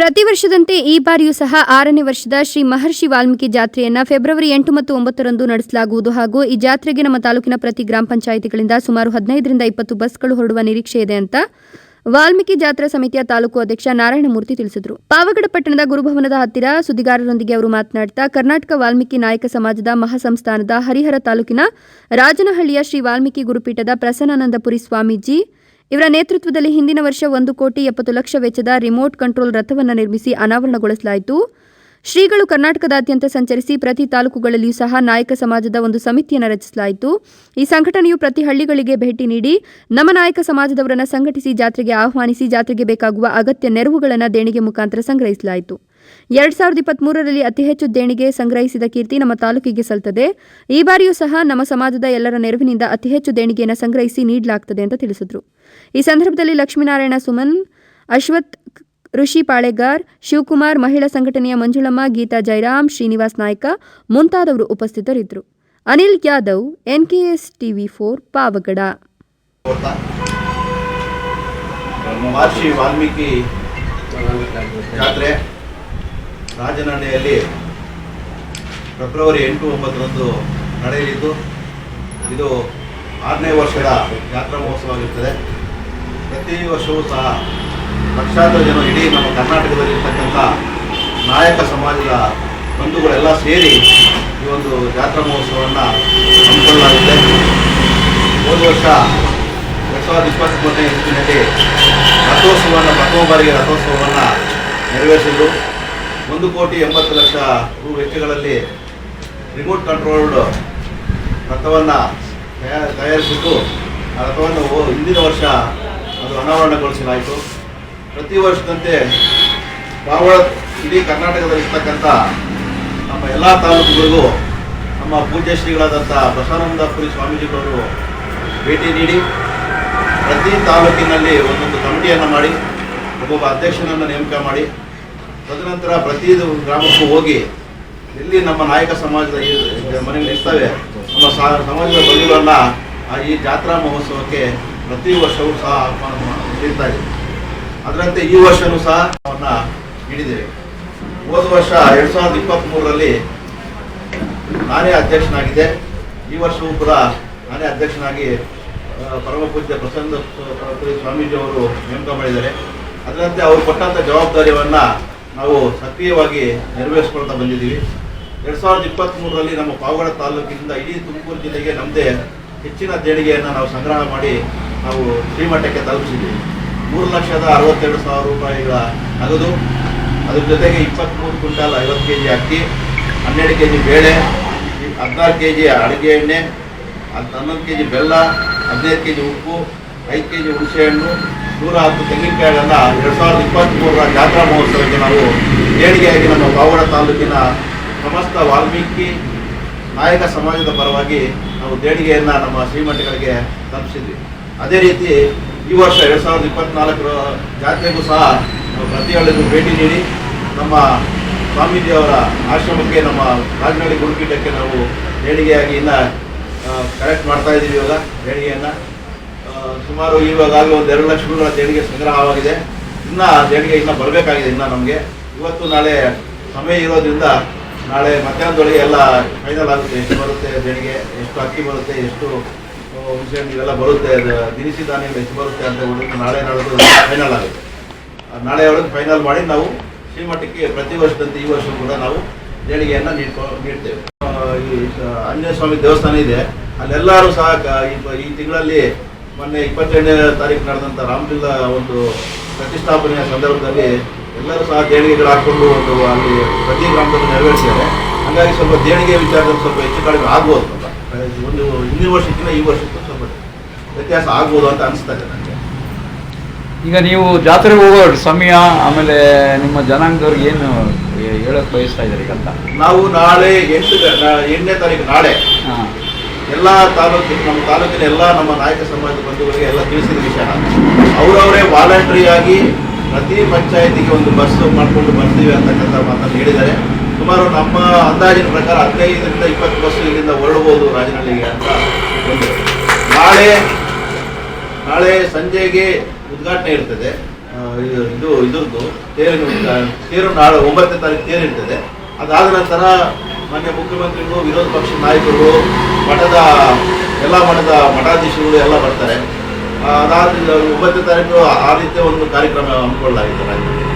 ಪ್ರತಿ ವರ್ಷದಂತೆ ಈ ಬಾರಿಯೂ ಸಹ ಆರನೇ ವರ್ಷದ ಶ್ರೀ ಮಹರ್ಷಿ ವಾಲ್ಮೀಕಿ ಜಾತ್ರೆಯನ್ನ ಫೆಬ್ರವರಿ ಎಂಟು ಮತ್ತು ಒಂಬತ್ತರಂದು ನಡೆಸಲಾಗುವುದು ಹಾಗೂ ಈ ಜಾತ್ರೆಗೆ ನಮ್ಮ ತಾಲೂಕಿನ ಪ್ರತಿ ಗ್ರಾಮ ಪಂಚಾಯಿತಿಗಳಿಂದ ಸುಮಾರು ಹದಿನೈದರಿಂದ ಇಪ್ಪತ್ತು ಬಸ್ಗಳು ಹೊರಡುವ ನಿರೀಕ್ಷೆ ಇದೆ ಅಂತ ವಾಲ್ಮೀಕಿ ಜಾತ್ರಾ ಸಮಿತಿಯ ತಾಲೂಕು ಅಧ್ಯಕ್ಷ ನಾರಾಯಣಮೂರ್ತಿ ತಿಳಿಸಿದರು. ಪಾವಗಡ ಪಟ್ಟಣದ ಗುರುಭವನದ ಹತ್ತಿರ ಸುದ್ದಿಗಾರರೊಂದಿಗೆ ಅವರು ಮಾತನಾಡುತ್ತಾ ಕರ್ನಾಟಕ ವಾಲ್ಮೀಕಿ ನಾಯಕ ಸಮಾಜದ ಮಹಾಸಂಸ್ಥಾನದ ಹರಿಹರ ತಾಲೂಕಿನ ರಾಜನಹಳ್ಳಿಯ ಶ್ರೀ ವಾಲ್ಮೀಕಿ ಗುರುಪೀಠದ ಪ್ರಸನ್ನಾನಂದಪುರಿ ಸ್ವಾಮೀಜಿ ಇವರ ನೇತೃತ್ವದಲ್ಲಿ ಹಿಂದಿನ ವರ್ಷ ಒಂದು ಕೋಟಿ ಎಪ್ಪತ್ತು ಲಕ್ಷ ವೆಚ್ಚದ ರಿಮೋಟ್ ಕಂಟ್ರೋಲ್ ರಥವನ್ನು ನಿರ್ಮಿಸಿ ಅನಾವರಣಗೊಳಿಸಲಾಯಿತು. ಶ್ರೀಗಳು ಕರ್ನಾಟಕದಾದ್ಯಂತ ಸಂಚರಿಸಿ ಪ್ರತಿ ತಾಲೂಕುಗಳಲ್ಲಿಯೂ ಸಹ ನಾಯಕ ಸಮಾಜದ ಒಂದು ಸಮಿತಿಯನ್ನು ರಚಿಸಲಾಯಿತು. ಈ ಸಂಘಟನೆಯು ಪ್ರತಿ ಹಳ್ಳಿಗಳಿಗೆ ಭೇಟಿ ನೀಡಿ ನಮ್ಮ ನಾಯಕ ಸಮಾಜದವರನ್ನು ಸಂಘಟಿಸಿ ಜಾತ್ರೆಗೆ ಆಹ್ವಾನಿಸಿ ಜಾತ್ರೆಗೆ ಬೇಕಾಗುವ ಅಗತ್ಯ ನೆರವುಗಳನ್ನು ದೇಣಿಗೆ ಮುಖಾಂತರ ಸಂಗ್ರಹಿಸಲಾಯಿತು. ಎರಡ್ ಸಾವಿರದ ಇಪ್ಪತ್ಮೂರರಲ್ಲಿ ಅತಿ ಹೆಚ್ಚು ದೇಣಿಗೆ ಸಂಗ್ರಹಿಸಿದ ಕೀರ್ತಿ ನಮ್ಮ ತಾಲೂಕಿಗೆ ಸಲ್ತದೆ. ಈ ಬಾರಿಯೂ ಸಹ ನಮ್ಮ ಸಮಾಜದ ಎಲ್ಲರ ನೆರವಿನಿಂದ ಅತಿ ಹೆಚ್ಚು ದೇಣಿಗೆಯನ್ನು ಸಂಗ್ರಹಿಸಿ ನೀಡಲಾಗ್ತದೆ ಅಂತ ತಿಳಿಸಿದರು. ಈ ಸಂದರ್ಭದಲ್ಲಿ ಲಕ್ಷ್ಮೀನಾರಾಯಣ ಸುಮನ್, ಅಶ್ವಥ್ ಋಷಿ ಪಾಳೆಗಾರ್, ಶಿವಕುಮಾರ್, ಮಹಿಳಾ ಸಂಘಟನೆಯ ಮಂಜುಳಮ್ಮ, ಗೀತಾ ಜೈರಾಮ್, ಶ್ರೀನಿವಾಸ್ ನಾಯ್ಕ ಮುಂತಾದವರು ಉಪಸ್ಥಿತರಿದ್ದರು. Anil Yadav, NKS TV four, Pavagada. Maharshi Valmiki ಜಾತ್ರೆ ರಾಜನಹಳ್ಳಿಯಲ್ಲಿ ಫೆಬ್ರವರಿ ಎಂಟು ಒಂಬತ್ತರಂದು ನಡೆಯಲಿದ್ದು, ಇದು ಆರನೇ ವರ್ಷದ ಜಾತ್ರಾ ಮಹೋತ್ಸವವಾಗಿರ್ತದೆ. ಪ್ರತಿ ವರ್ಷವೂ ಸಹ ಲಕ್ಷಾಂತರ ಜನ ಇಡೀ ನಮ್ಮ ಕರ್ನಾಟಕದಲ್ಲಿರ್ತಕ್ಕಂಥ ನಾಯಕ ಸಮಾಜದ ಬಂಧುಗಳೆಲ್ಲ ಸೇರಿ ಈ ಒಂದು ಜಾತ್ರಾ ಮಹೋತ್ಸವವನ್ನು ಹಮ್ಮಿಕೊಳ್ಳಲಾಗುತ್ತೆ ಹೋದ ವರ್ಷ ಎರಡು ಸಾವಿರದ ಇಪ್ಪತ್ತ್ಮೂರನೇ ಇಸ್ವಿನಲ್ಲಿ ರಥೋತ್ಸವವನ್ನು, ಪ್ರಥಮ ಬಾರಿಗೆ ರಥೋತ್ಸವವನ್ನು ನೆರವೇರಿಸಿದ್ದು ಒಂದು ಕೋಟಿ ಎಂಬತ್ತು ಲಕ್ಷ ರು ವೆಚ್ಚಗಳಲ್ಲಿ ರಿಮೋಟ್ ಕಂಟ್ರೋಲ್ಡ್ ರಥವನ್ನು ತಯಾ- ತಯಾರಿಸಿದ್ದು, ಆ ರಥವನ್ನು ಹಿಂದಿನ ವರ್ಷ ಅದು ಅನಾವರಣಗೊಳಿಸಲಾಯಿತು. ಪ್ರತಿ ವರ್ಷದಂತೆ ಬಾವಳ ಇಡೀ ಕರ್ನಾಟಕದಲ್ಲಿರ್ತಕ್ಕಂಥ ನಮ್ಮ ಎಲ್ಲ ತಾಲೂಕುಗಳಿಗೂ ನಮ್ಮ ಪೂಜ್ಯ ಶ್ರೀಗಳಾದಂಥ ಬಸವಾನಂದಪುರಿ ಸ್ವಾಮೀಜಿಗಳವರು ಭೇಟಿ ನೀಡಿ, ಪ್ರತಿ ತಾಲೂಕಿನಲ್ಲಿ ಒಂದೊಂದು ಕಮಿಟಿಯನ್ನು ಮಾಡಿ, ಒಬ್ಬೊಬ್ಬ ಅಧ್ಯಕ್ಷನನ್ನು ನೇಮಕ ಮಾಡಿ ತದನಂತರ ಪ್ರತಿ ಗ್ರಾಮಕ್ಕೂ ಹೋಗಿ, ಎಲ್ಲಿ ನಮ್ಮ ನಾಯಕ ಸಮಾಜದ ಮನೆಗಳು ಇರ್ತವೆ ನಮ್ಮ ಸಮಾಜದ ಬಂಧುಗಳನ್ನ ಈ ಜಾತ್ರಾ ಮಹೋತ್ಸವಕ್ಕೆ ಪ್ರತಿ ವರ್ಷವೂ ಸಹ ಆಹ್ವಾನ ನೀಡ್ತಾ ಅದರಂತೆ ಈ ವರ್ಷವೂ ಸಹ ಅವನ್ನ ನೀಡಿದ್ದೇವೆ. ಹೋದ ವರ್ಷ ಎರಡು ಸಾವಿರದ ಇಪ್ಪತ್ತ್ಮೂರರಲ್ಲಿ ನಾನೇ ಅಧ್ಯಕ್ಷನಾಗಿದ್ದೆ. ಈ ವರ್ಷವೂ ಕೂಡ ನಾನೇ ಅಧ್ಯಕ್ಷನಾಗಿ ಪರಮ ಪೂಜ್ಯ ಪ್ರಸನ್ನ ಸ್ವಾಮೀಜಿ ಅವರು ನೇಮಕ ಮಾಡಿದ್ದಾರೆ. ಅದರಂತೆ ಅವರು ಕೊಟ್ಟಂಥ ಜವಾಬ್ದಾರಿಯನ್ನು ನಾವು ಸಕ್ರಿಯವಾಗಿ ನೆರವೇರಿಸ್ಕೊಳ್ತಾ ಬಂದಿದ್ದೀವಿ. ಎರಡು ಸಾವಿರದ ಇಪ್ಪತ್ತ್ಮೂರರಲ್ಲಿ ನಮ್ಮ ಪಾವಗಡ ತಾಲೂಕಿನಿಂದ ಇಡೀ ತುಮಕೂರು ಜಿಲ್ಲೆಗೆ ನಮ್ಮದೇ ಹೆಚ್ಚಿನ ದೇಣಿಗೆಯನ್ನು ನಾವು ಸಂಗ್ರಹ ಮಾಡಿ ನಾವು ಶ್ರೀಮಠಕ್ಕೆ ತಲುಪಿಸಿದ್ದೀವಿ ಮೂರು ಲಕ್ಷದ ಅರವತ್ತೆರಡು ಸಾವಿರ ರೂಪಾಯಿಗಳ ನಗದು, ಅದ್ರ ಜೊತೆಗೆ ಇಪ್ಪತ್ತ್ಮೂರು ಕ್ವಿಂಟಾಲ್ ಐವತ್ತು ಕೆ ಜಿ ಅಕ್ಕಿ, ಹನ್ನೆರಡು ಕೆ ಜಿ ಬೇಳೆ, ಹದಿನಾರು ಕೆ ಜಿ ಅಡುಗೆ ಎಣ್ಣೆ ಹನ್ನೊಂದು ಕೆ ಜಿ ಬೆಲ್ಲ, ಹದಿನೈದು ಕೆ ಜಿ ಉಪ್ಪು, ಐದು ಕೆ ಜಿ ಹುಣಸೆಹಣ್ಣು ನೂರ ಹತ್ತು ತೆಂಗಿನಕಾಯಿಗಳನ್ನು ಎರಡು ಸಾವಿರದ ಇಪ್ಪತ್ತ್ಮೂರರ ಜಾತ್ರಾ ಮಹೋತ್ಸವಕ್ಕೆ ನಾವು ದೇಣಿಗೆಯಾಗಿ ನಮ್ಮ ಪಾವಗಡ ತಾಲೂಕಿನ ಸಮಸ್ತ ವಾಲ್ಮೀಕಿ ನಾಯಕ ಸಮಾಜದ ಪರವಾಗಿ ನಾವು ದೇಣಿಗೆಯನ್ನು ನಮ್ಮ ಶ್ರೀಮಠಗಳಿಗೆ ತಲುಪಿಸಿದ್ವಿ. ಅದೇ ರೀತಿ ಈ ವರ್ಷ ಎರಡು ಸಾವಿರದ ಇಪ್ಪತ್ನಾಲ್ಕರ ಜಾತ್ರೆಗೂ ಸಹ ನಾವು ಪ್ರತಿ ಭೇಟಿ ನೀಡಿ ನಮ್ಮ ಸ್ವಾಮೀಜಿಯವರ ಆಶ್ರಮಕ್ಕೆ, ನಮ್ಮ ರಾಜನಹಳ್ಳಿ ಗುರುಪೀಠಕ್ಕೆ ನಾವು ದೇಣಿಗೆಯಾಗಿ ಇನ್ನು ಕಲೆಕ್ಟ್ ಮಾಡ್ತಾ ಇದ್ದೀವಿ ಇವಾಗ, ದೇಣಿಗೆಯನ್ನು. ಸುಮಾರು ಇವಾಗಲೂ ಒಂದು ಎರಡು ಲಕ್ಷ ರೂಪಾಯಿ ದೇಣಿಗೆ ಸಂಗ್ರಹವಾಗಿದೆ. ಇನ್ನು ದೇಣಿಗೆ ಇನ್ನು ಬರಬೇಕಾಗಿದೆ ಇನ್ನು ನಮಗೆ. ಇವತ್ತು ನಾಳೆ ಸಮಯ ಇರೋದ್ರಿಂದ ನಾಳೆ ಮಧ್ಯಾಹ್ನದೊಳಗೆ ಎಲ್ಲ ಫೈನಲ್ ಆಗುತ್ತೆ. ಎಷ್ಟು ಬರುತ್ತೆ ದೇಣಿಗೆ ಎಷ್ಟು ಅಕ್ಕಿ ಬರುತ್ತೆ, ಎಷ್ಟು ಹುಣಸೆ ಇವೆಲ್ಲ ಬರುತ್ತೆ. ದಿನಸಿ ಧಾನ್ಯಗಳು ಎಷ್ಟು ಬರುತ್ತೆ ಅಂತ ಹೇಳಿದ್ರೆ ನಾಳೆ ನಾಳೆದು ಫೈನಲ್ ಆಗುತ್ತೆ. ನಾಳೆ ಒಳಗೆ ಫೈನಲ್ ಮಾಡಿ ನಾವು ಶ್ರೀಮಠಕ್ಕೆ ಪ್ರತಿ ವರ್ಷದಂತೆ ಈ ವರ್ಷ ಕೂಡ ನಾವು ದೇಣಿಗೆಯನ್ನು ನೀಡ್ಕೊ, ನೀಡ್ತೇವೆ. ಈ ಆಂಜನೇಯ ಸ್ವಾಮಿ ದೇವಸ್ಥಾನ ಇದೆ. ಅಲ್ಲೆಲ್ಲರೂ ಸಹ ಈ ತಿಂಗಳಲ್ಲಿ ಮೊನ್ನೆ ಇಪ್ಪತ್ತೆರಡನೇ ತಾರೀಕು ನಡೆದಂಥ ರಾಮಲಿಲ್ಲ ಒಂದು ಪ್ರತಿಷ್ಠಾಪನೆಯ ಸಂದರ್ಭದಲ್ಲಿ ಎಲ್ಲರೂ ಸಹ ದೇಣಿಗೆಗಳು ಹಾಕ್ಕೊಂಡು ಒಂದು ಅಲ್ಲಿ ಪ್ರತಿ ಗ್ರಾಮದಲ್ಲಿ ನೆರವೇರಿಸಿದ್ದಾರೆ. ಹಾಗಾಗಿ ಸ್ವಲ್ಪ ದೇಣಿಗೆ ವಿಚಾರದಲ್ಲಿ ಸ್ವಲ್ಪ ಹೆಚ್ಚು ಕಡಿಮೆ ಆಗ್ಬೋದು ಅಂತ. ಒಂದು ಹಿಂದಿನ ವರ್ಷಕ್ಕಿಂತ ಈ ವರ್ಷಕ್ಕೂ ಸ್ವಲ್ಪ ವ್ಯತ್ಯಾಸ ಆಗ್ಬೋದು ಅಂತ ಅನಿಸ್ತಾ ಇದೆ ನನಗೆ. ಈಗ ನೀವು ಜಾತ್ರೆಗೆ ಹೋಗೋ ಸಮಯ ಆಮೇಲೆ ನಿಮ್ಮ ಜನಾಂಗದವ್ರಿಗೆ ಏನು ಹೇಳಕ್ ಬಯಸ್ತಾ ಇದ್ದಾರೆ ಈಗ ಅಂತ? ನಾವು ನಾಳೆ ಎಂಟು ಎಂಟನೇ ತಾರೀಕು ನಾಳೆ ಹಾಂ. ಎಲ್ಲ ತಾಲೂಕಿನ, ನಮ್ಮ ತಾಲೂಕಿನ ಎಲ್ಲ ನಮ್ಮ ನಾಯಕ ಸಮಾಜದ ಬಂಧುಗಳಿಗೆ ಎಲ್ಲ ತಿಳಿಸಿದ ವಿಷಯ. ಅವರವರೇ ವಾಲಂಟ್ರಿಯಾಗಿ ಪ್ರತಿ ಪಂಚಾಯತಿಗೆ ಒಂದು ಬಸ್ ಮಾಡಿಕೊಂಡು ಬರ್ತೀವಿ ಅಂತಕ್ಕಂಥ ಮಾತನ್ನು ಹೇಳಿದ್ದಾರೆ. ಸುಮಾರು ನಮ್ಮ ಅಂದಾಜಿನ ಪ್ರಕಾರ ಹದಿನೈದರಿಂದ ಇಪ್ಪತ್ತು ಬಸ್ ಇಲ್ಲಿಂದ ಹೊರಡಬಹುದು ರಾಜನಹಳ್ಳಿಗೆ ಅಂತ ಒಂದು. ನಾಳೆ ನಾಳೆ ಸಂಜೆಗೆ ಉದ್ಘಾಟನೆ ಇರ್ತದೆ. ಇದು ಇದರದ್ದು, ತೇರಿನ ತೇರು ನಾಳೆ ಒಂಬತ್ತನೇ ತಾರೀಕು ತೇರು ಇರ್ತದೆ. ಅದಾದ ನಂತರ ಮಾನ್ಯ ಮುಖ್ಯಮಂತ್ರಿಗಳು, ವಿರೋಧ ಪಕ್ಷದ ನಾಯಕರು, ಮಠದ ಎಲ್ಲ ಮಠದ ಮಠಾಧೀಶರುಗಳು ಎಲ್ಲ ಬರ್ತಾರೆ. ಅದಾದ ಒಂಬತ್ತನೇ ತಾರೀಕು ಆ ರೀತಿಯ ಒಂದು ಕಾರ್ಯಕ್ರಮ ಹಮ್ಮಿಕೊಳ್ಳಲಾಗಿದೆ ರಾಜ್ಯದಲ್ಲಿ.